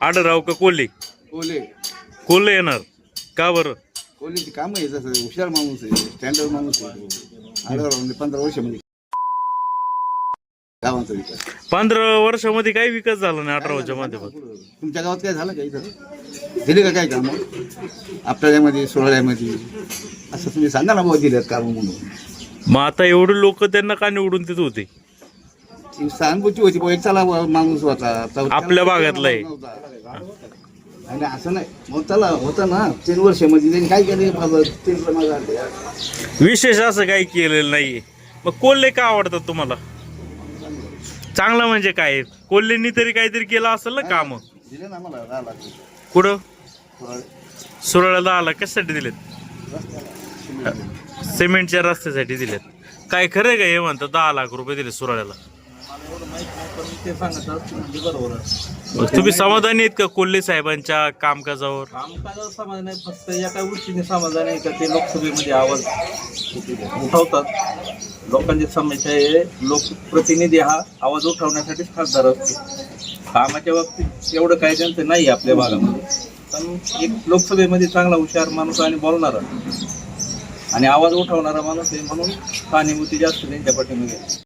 आडराव का कोल्हे? कोले कोल्हे येणार. का बरं? कोलेची काम आहे जसं हुशार माणूस आहे स्टँडर्ड माणूस आहे. तो. आढळराव म्हणजे पंधरा वर्ष म्हणजे गावांचा विकास. पंधरा वर्षामध्ये काही विकास झाला नाही अठराच्या माध्यमात तुमच्या गावात काय झालं का इथं? दिले का काय काम? आपल्यामध्ये सोहळ्यामध्ये असं तुम्ही सांगा ना बाबा दिल्यात काम म्हणून. मग आता एवढे लोक त्यांना का निवडून तिथे होते? ती सहानुभूती होती बुवा, माणूस होता तर आपल्या भागातला आहे. नव्हता. आणि असं नाही. मग त्याला होतं ना तीन वर्षामध्ये त्यांनी काय केलं बाबा तीन माझा विशेष असं काही केलेलं नाही मग कोल्हे का आवडतात तुम्हाला? चांगलं म्हणजे काय? कोल्हेंनी तरी काहीतरी केलं असेल ना काम. दिले ना मला दहा लाख कुठं? कशासाठी दिलेत? सिमेंटच्या रस्त्यासाठी दिलेत. काय खरं का हे म्हणतात दहा लाख रुपये दिले सुरळ्याला? ते म्हणजे बरोबर. आहे. मग तुम्ही समाधानी आहेत का कोल्हे साहेबांच्या कामकाजावर? कामकाजावर समाधान नाही फक्त एका गोष्टीने समाधान आहे का ते लोकसभेमध्ये आवाज उठवतात. लोकांची समस्या आहे लोकप्रतिनिधी हा आवाज उठवण्यासाठीच खासदार असतो. कामाच्या बाबतीत एवढं काही त्यांचं नाही आहे आपल्या भागामध्ये. पण एक लोकसभेमध्ये चांगला हुशार माणूस आणि बोलणारा. आणि आवाज उठवणारा माणूस आहे म्हणून सहानुभूती जास्त त्यांच्या पाठीमागे आहे.